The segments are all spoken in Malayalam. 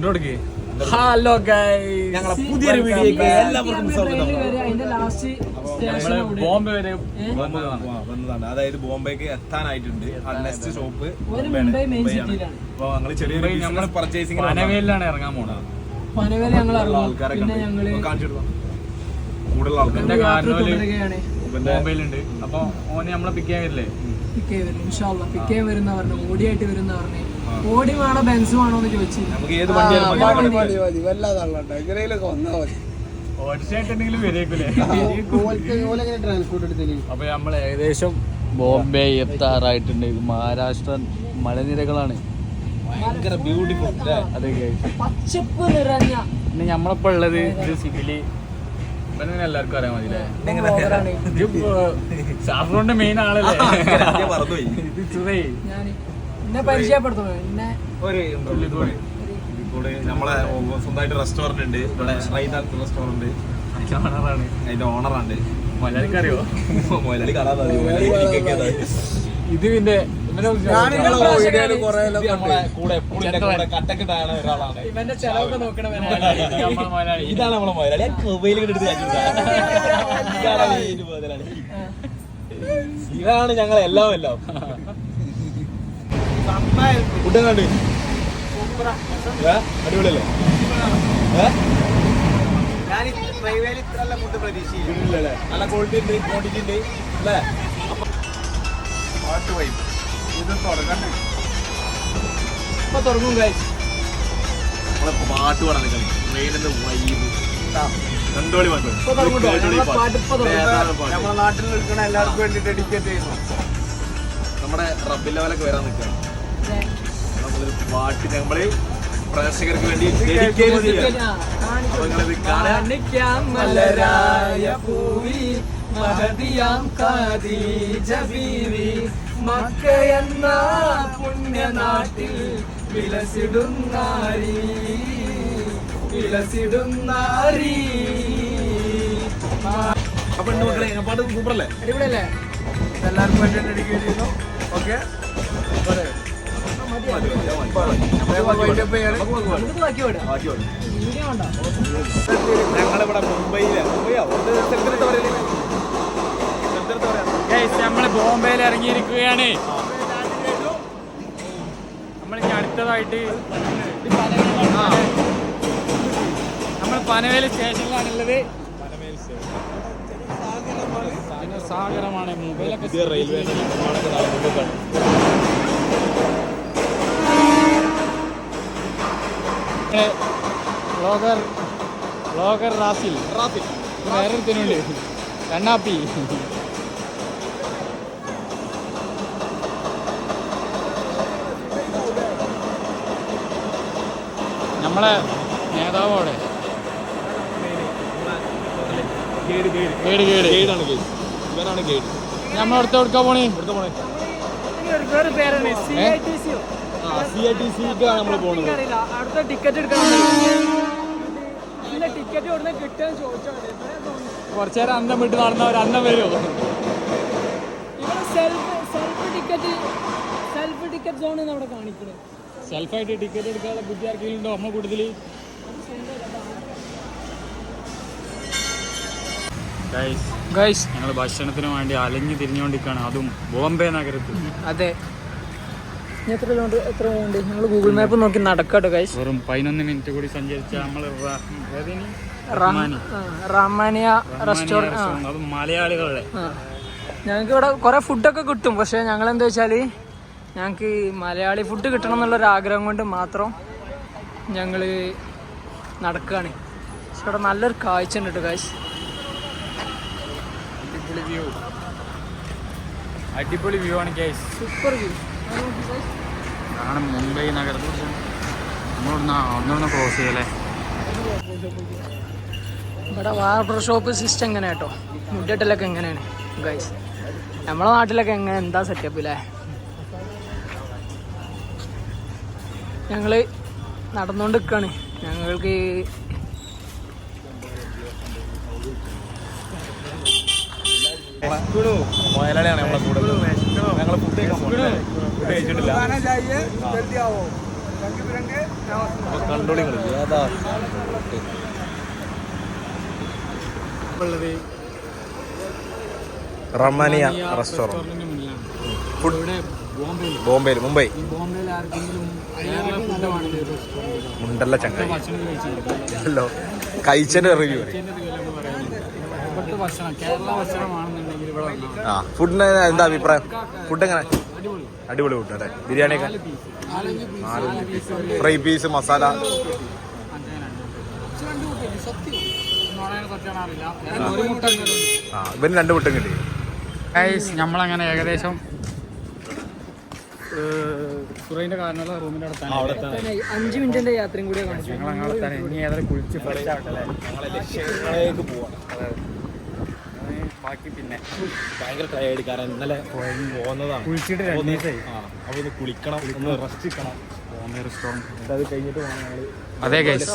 ഹലോ ഞങ്ങളെ പുതിയൊരു വീഡിയോയ്ക്ക് എല്ലാവർക്കും സ്വാഗതം. ബോംബെ വരെ വന്നതാണ്. അതായത് ബോംബേക്ക് എത്താനായിട്ടുണ്ട്. നെക്സ്റ്റ് സിറ്റിയിലാണ് അപ്പൊ ഞങ്ങൾ ചെറിയൊരു ബിസിനസ് പർച്ചേസിംഗ് പനവേലിലാണ് ഇറങ്ങാൻ പോണത്. പനവേല ഞങ്ങൾ ആൾക്കാരൊക്കെ കൂടുതൽ ആൾക്കാർ ബോംബെയിലുണ്ട്. അപ്പൊ ഓനെ നമ്മളെ പിക്ക് ചെയ്യാൻ വരില്ലേ? പിക്ക് വരും. ഇൻഷാല്ല പിക്ക് ചെയ്യാൻ വരുന്ന പറഞ്ഞു ഓടിയായിട്ട് വരുന്ന പറഞ്ഞു ഓടി വേണോ ബെൻസ് വേണോ എന്ന് ചോദിച്ചു നമുക്ക് ഏത് മതി. അപ്പൊ നമ്മൾ ഏകദേശം ബോംബെ എത്താറായിട്ടുണ്ട്. ഇത് മഹാരാഷ്ട്ര മലനിരകളാണ്. ഭയങ്കര ബ്യൂട്ടിഫുൾ അതെ. പച്ചപ്പ് നിറഞ്ഞ പിന്നെ നമ്മളിപ്പോ ഉള്ളത് ഇത് സിവിലി. എല്ലാവർക്കും അറിയാൻ ഓവറാണ്. ഷാഫ്രോന്റെ മെയിൻ ആളല്ലേ? എന്നെ എന്നെ ഒരു നമ്മളെ സ്വന്തമായിട്ട് റെസ്റ്റോറന്റ് ഉണ്ട്. ഇവിടെ റൈതാത്ത് റെസ്റ്റോറന്റ് ഓണറാണ് അതിന്റെ ഓണറാണ് മലയാളിക്ക് അറിയോ ഇത് പിന്നെ ഇവന്റെ ചെലവൊക്കെ നോക്കണം നമ്മളെ മലയാളി. ഇതാണ് നമ്മളെ ഞാൻ മൊബൈൽ ഇതാണ് ഞങ്ങൾ എല്ലാം എല്ലാം ഫുഡ് അടിപൊളിയല്ലേ? നല്ല ക്വാളിറ്റി ഉണ്ട് ക്വാണ്ടിറ്റി ഉണ്ട് അല്ലേ? ഇത് തുടങ്ങണ്ട. ഇപ്പൊ തുടങ്ങും ഗൈസ് നമ്മളെ പാട്ട് പാടാൻ കളി വൈബ് പാട്ട്. നമ്മുടെ നാട്ടിൽ നിൽക്കുന്ന എല്ലാവർക്കും വേണ്ടി ഡെഡിക്കേറ്റ് ചെയ്യുന്നു. നമ്മുടെ റബ്ബിൽ ലെവലൊക്കെ വരാൻ നിൽക്കുകയാണ്. നമ്മളൊരു പാട്ട് നമ്മൾ പ്രേക്ഷകർക്ക് വേണ്ടി ഡെഡിക്കേറ്റ് ചെയ്യാം ആ, കാണിച്ചു. അപ്പൊ നിങ്ങളിത് കാണാൻ കാണിക്കാം മഹതിയാം ഖദീജ ബീവി മക്ക എന്ന പുണ്യനാട്ടിൽ വിലസിടുന്നാരി വിലസിടുന്നാരി അപ്പൊ ഉണ്ട് മക്കളെ പാട്ട് സൂപ്പറല്ലേ? അടിപൊളിയല്ലേ? എല്ലാവർക്കും വേണ്ടി ഡെഡിക്കേറ്റ് ചെയ്യുന്നു. ഓക്കെ? നമുക്ക് ഞങ്ങളിവിടെ മുംബൈയിലെ നമ്മൾ ബോംബെയിൽ ഇറങ്ങിയിരിക്കുകയാണ്. നമ്മൾ ഇനി അടുത്തതായിട്ട് നമ്മൾ പനവേൽ സ്റ്റേഷനിലാണുള്ളത്. സാഗരമാണ്. മുംബൈയിലൊക്കെ റെയിൽവേ ബ്ലോഗർ ബ്ലോഗർ റാസിൽ റാസിൽ കണ്ണാപ്പി. നമ്മളെ നേതാവോടെ അവിടെ. Guide guide. കേട് കേട് ഗൈഡാണ് ഗൈഡ്. ഇവനാണ് ഗൈഡ്. നമ്മളടുത്ത് കൊടുക്കാൻ പോണേ? ഇവിടുത്തെ പോണേ? പേരാണ് സി ഐ ടി സിക്കാണ് നമ്മൾ പോകുന്നത് അടുത്ത ടിക്കറ്റ് എടുക്കണം ടിക്കറ്റ് ചോദിച്ചാൽ തോന്നുന്നു. കുറച്ചു നേരം അന്നം വിട്ട് നടന്നവർ അന്നം വരുമോ ഇവിടെ self self ticket self ticket zone അവിടെ കാണിക്കുന്നത് സെൽഫായിട്ട് ടിക്കറ്റ് എടുക്കാനുള്ള ബുദ്ധി ആർക്കെങ്കിലും ഉണ്ടോ നമ്മളെ കൂടുതൽ ഗൈസ് ഞങ്ങൾ ഭക്ഷണത്തിന് വേണ്ടി അലഞ്ഞു തിരിഞ്ഞുകൊണ്ടിരിക്കുകയാണ്. അതും ബോംബെ നഗരത്തിൽ. അതെ. എത്ര കിലോമീറ്റർ എത്ര ഉണ്ട് ഞങ്ങൾ ഗൂഗിൾ മാപ്പ് നോക്കി നടക്കട്ടോ ഗൈസ് വെറും പതിനൊന്ന് മിനിറ്റ് കൂടി സഞ്ചരിച്ച നമ്മൾ റഹ്മാനി. റാമാനിയ റെസ്റ്റോറന്റ് അത് മലയാളികളുടെ. ഞങ്ങൾക്ക് ഇവിടെ കുറെ ഫുഡൊക്കെ കിട്ടും. പക്ഷെ ഞങ്ങൾ എന്താ വെച്ചാൽ ഞങ്ങൾക്ക് മലയാളി ഫുഡ് കിട്ടണം എന്നുള്ളൊരു ആഗ്രഹം കൊണ്ട് മാത്രം ഞങ്ങൾ നടക്കുകയാണ് പക്ഷെ ഇവിടെ നല്ലൊരു കാഴ്ച ഉണ്ട് കേട്ടോ കാശ് അടിപൊളി വ്യൂ. ആണ് സൂപ്പർ വ്യൂ. ആണ് മുംബൈ നഗരത്തിൽ നമ്മളിവിടുന്ന് ഒന്നൊന്ന് ക്രോസ് ചെയ്യല്ലേ? ഇവിടെ വാട്ടർ ഷോപ്പ് സിസ്റ്റം എങ്ങനെ കേട്ടോ മുട്ടിട്ടലൊക്കെ എങ്ങനെയാണ് ഗൈസ് നമ്മളെ നാട്ടിലൊക്കെ എങ്ങനെ എന്താ സെറ്റപ്പ് ഇല്ലേ? ഞങ്ങൾ നടന്നുകൊണ്ട് നിൽക്കുകയാണ് ഞങ്ങൾക്ക് മുതലാളിയാണ് നമ്മളെ കൂടെ. ഞങ്ങൾ ഫുഡ് കഴിച്ചിട്ടില്ല. കണ്ടോളി ഏതാ? ഉള്ളത് റമാനിയ റെസ്റ്റോറന്റ്. ഫുഡ് ബോംബെയിൽ. മുംബൈ. മുണ്ടല്ല ചങ്ങ ആർക്കെങ്കിലും റിവ്യൂ ഭക്ഷണം? കേരള ഭക്ഷണമാണെന്നുണ്ടെങ്കിൽ ഇവിടെ വന്നാൽ മതി. ആ ഫുഡിന് എന്താ അഭിപ്രായം? ഫുഡ് എങ്ങനെ? അടിപൊളി. അടിപൊളി ഫുഡ് അല്ലേ? ബിരിയാണിയൊക്കെ നാല് പീസ് നാലഞ്ച് പീസ് നാല് പീസ് ഒരു ഫ്രൈ പീസ് മസാല? അങ്ങനെ പക്ഷെ രണ്ട് മുട്ട സത്യം. നോണാണ് സത്യമാണ് അറിയില്ല. ഒരു മുട്ട ആ ഇവന് രണ്ട് മുട്ടും കിട്ടി. ഗൈസ് നമ്മളങ്ങനെ ഏകദേശം സുറൈന്റെ കാരണമുള്ള അടുത്താണ് അഞ്ച് മിനിറ്റിന്റെ യാത്രയും കൂടി ഞങ്ങൾ അങ്ങനെ തന്നെ. ഇനി ഏതായാലും കുളിച്ച് ഫ്രഷ് ആവട്ടല്ലേ ലക്ഷ്യങ്ങളിലേക്ക് പോവാണ്. ബാക്കി പിന്നെ ഭയങ്കര ടയേർഡ് കാരണം ഇന്നലെ പോകുന്നതാണ്. കുളിച്ചിട്ട് രണ്ട് ദിവസമായി അപ്പൊ ഒന്ന് കുളിക്കണം ഒന്ന് റെസ്റ്റ് എടുക്കണം ബോംബെ റെസ്റ്റോറന്റ് അത് കഴിഞ്ഞിട്ട് വേണം ഞങ്ങൾ അതെ ഗൈസ്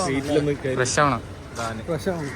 ഫ്രഷ് ആവണം. ഫ്രഷ് ആവണം.